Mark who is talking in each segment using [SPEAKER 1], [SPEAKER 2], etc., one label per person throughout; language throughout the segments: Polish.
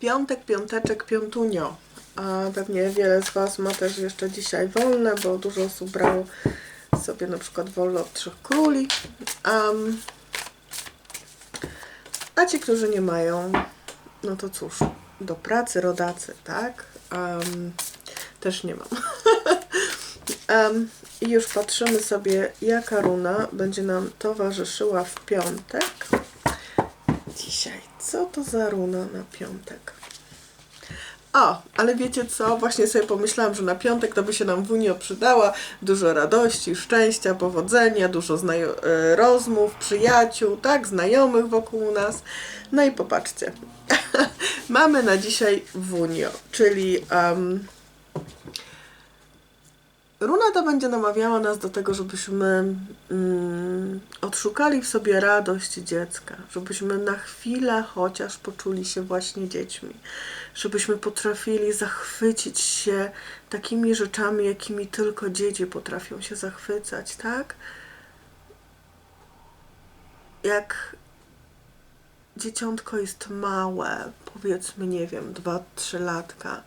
[SPEAKER 1] Piątek, piąteczek, piątunio. A pewnie wiele z Was ma też jeszcze dzisiaj wolne, bo dużo osób brało sobie na przykład wolne od Trzech Króli. Am, a ci, którzy nie mają, no to cóż, do pracy rodacy, tak? Am, też nie mam. Em, I już patrzymy sobie, jaka runa będzie nam towarzyszyła w piątek. Dzisiaj, co to za runa na piątek? O, ale wiecie co? Właśnie sobie pomyślałam, że na piątek to by się nam Wunio przydała. Dużo radości, szczęścia, powodzenia, dużo e, rozmów, przyjaciół, tak, znajomych wokół nas. No i popatrzcie. Mamy na dzisiaj Wunio, czyli em, Runa ta będzie namawiała nas do tego, żebyśmy mm, odszukali w sobie radość dziecka, żebyśmy na chwilę chociaż poczuli się właśnie dziećmi, żebyśmy potrafili zachwycić się takimi rzeczami, jakimi tylko dzieci potrafią się zachwycać, tak? Jak dzieciątko jest małe, powiedzmy, nie wiem, 2-3 latka,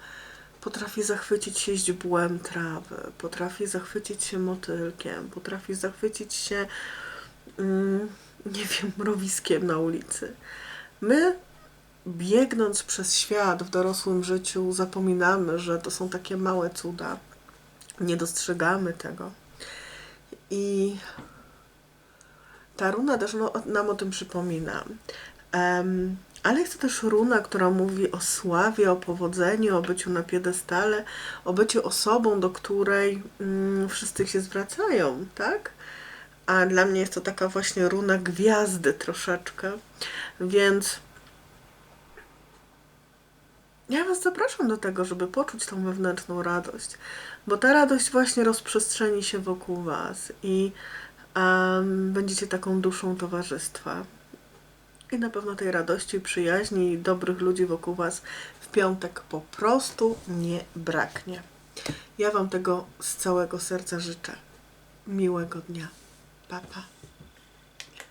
[SPEAKER 1] potrafi zachwycić się źdźbłem trawy, potrafi zachwycić się motylkiem, potrafi zachwycić się, mm, nie wiem, mrowiskiem na ulicy. My, biegnąc przez świat w dorosłym życiu, zapominamy, że to są takie małe cuda. Nie dostrzegamy tego. I ta runa też nam o tym przypomina. Ale jest to też runa, która mówi o sławie, o powodzeniu, o byciu na piedestale, o byciu osobą, do której mm, wszyscy się zwracają, tak? A dla mnie jest to taka właśnie runa gwiazdy troszeczkę. Więc ja Was zapraszam do tego, żeby poczuć tą wewnętrzną radość, bo ta radość właśnie rozprzestrzeni się wokół Was i em, będziecie taką duszą towarzystwa. I na pewno tej radości, przyjaźni i dobrych ludzi wokół Was w piątek po prostu nie braknie. Ja Wam tego z całego serca życzę. Miłego dnia. Pa, pa.